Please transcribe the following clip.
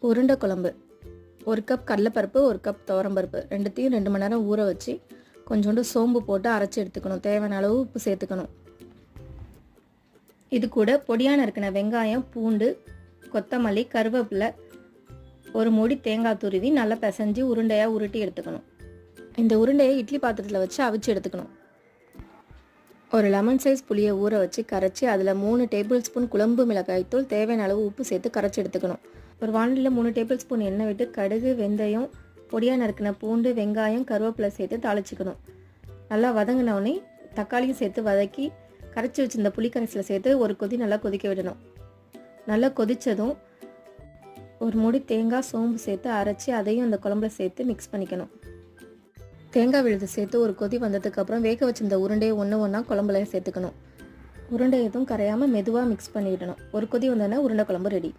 உருண்டை குழம்பு. ஒரு கப் கடலைப்பருப்பு ஒரு கப் துவரம்பருப்பு. ரெண்டுத்தையும் ரெண்டு மணி நேரம் ஊற வச்சு கொஞ்சோண்டு சோம்பு போட்டு அரைச்சி எடுத்துக்கணும். தேவையான அளவு உப்பு சேர்த்துக்கணும். இது கூட பொடியான இருக்கிற வெங்காயம் பூண்டு கொத்தமல்லி கருவேப்பிலை ஒரு மூடி தேங்காய் துருவி நல்லா பிசைஞ்சு உருண்டையாக உருட்டி எடுத்துக்கணும். இந்த உருண்டையை இட்லி பாத்திரத்தில் வச்சு அவிச்சு எடுத்துக்கணும். ஒரு லெமன் சைஸ் புளியை ஊற வச்சு கரைச்சி அதில் மூணு டேபிள் ஸ்பூன் குழம்பு மிளகாய்த்தூள் தேவையான அளவு உப்பு சேர்த்து கரைச்சி எடுத்துக்கணும். ஒரு வானலியில் மூணு டேபிள் ஸ்பூன் எண்ணெய் விட்டு கடுகு வெந்தயம் பொடியாக நறுக்கின பூண்டு வெங்காயம் கருவேப்பிலை சேர்த்து தாளிச்சிக்கணும். நல்லா வதங்கினோடனே தக்காளியும் சேர்த்து வதக்கி கரைச்சி வச்சிருந்த புளிக்கரைசலை சேர்த்து ஒரு கொதி நல்லா கொதிக்க விடணும். நல்லா கொதித்ததும் ஒரு முடி தேங்காய் சோம்பு சேர்த்து அரைச்சி அதையும் அந்த குழம்புல சேர்த்து மிக்ஸ் பண்ணிக்கணும். தேங்காய் விழுது சேர்த்து ஒரு கொதி வந்ததுக்கப்புறம் வேக வச்சிருந்த உருண்டையை ஒன்று ஒன்றா குழம்புல சேர்த்துக்கணும். உருண்டை எதுவும் கரையாமல் மெதுவாக மிக்ஸ் பண்ணிவிடணும் ஒரு கொதி வந்தோடனே உருண்டை குழம்பு ரெடி